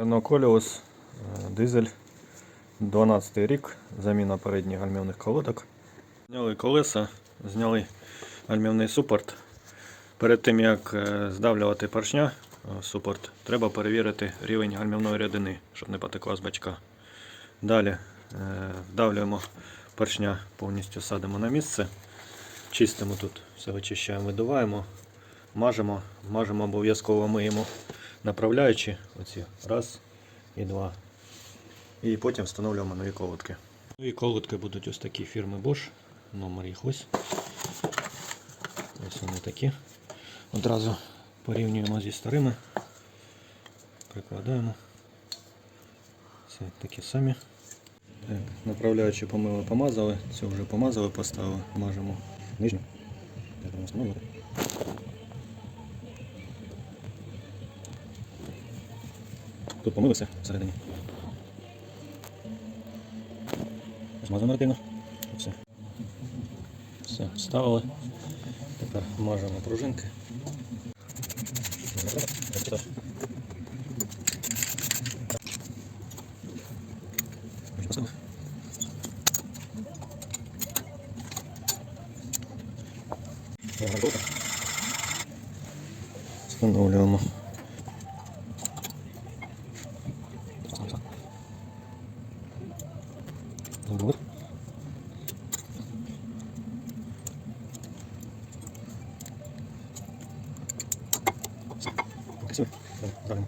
Renault Koleos, е, дизель, 12 рік, заміна передніх гальмівних колодок. Зняли колеса, зняли гальмівний супорт. Перед тим як е, здавлювати поршня е, супорт, треба перевірити рівень гальмівної рідини, щоб не потекла з бачка. Далі вдавлюємо поршня, повністю садимо на місце. Чистимо тут, все вичищаємо, видуваємо, мажемо, мажемо обов'язково миємо направляючи оці раз і два. І потім встановлюємо нові колодки. Нові колодки будуть ось такі фірми Bosch. Номер їх ось. Ось вони такі. Одразу порівнюємо зі старими. Прикладаємо. Все такі самі. Так, направляючи помили, помазали, цю вже помазали, поставили, мажемо нижню. Тут помилися всередині. Змазано ретельно. Все. Все, вставили. Тепер мажемо пружинки. Встановлюємо. Перед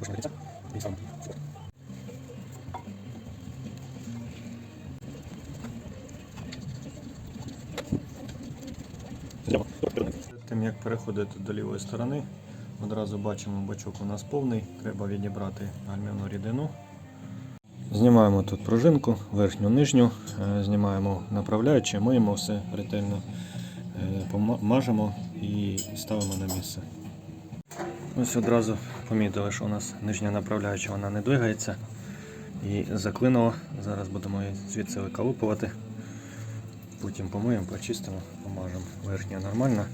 Тим як переходити до лівої сторони, одразу бачимо, бачок у нас повний, треба відібрати гальмівну рідину. Знімаємо тут пружинку, верхню, нижню, е, знімаємо направляючи, миємо все ретельно, е, мажемо і ставимо на місце. Ось одразу помітили, що у нас нижня направляюча вона не двигається і заклинула. Зараз будемо її звідси виколупувати. Потім помиємо, почистимо, помажемо. Верхня нормальна.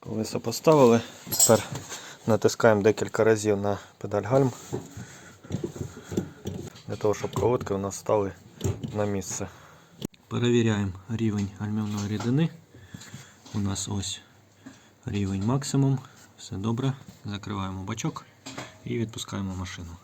Колеса поставили. Тепер натискаємо декілька разів на педаль гальм. Для того, щоб колодки у нас стали на місце. Перевіряємо рівень гальмівної рідини. У нас ось рівень максимум. Все добре. Закриваємо бачок і відпускаємо машину.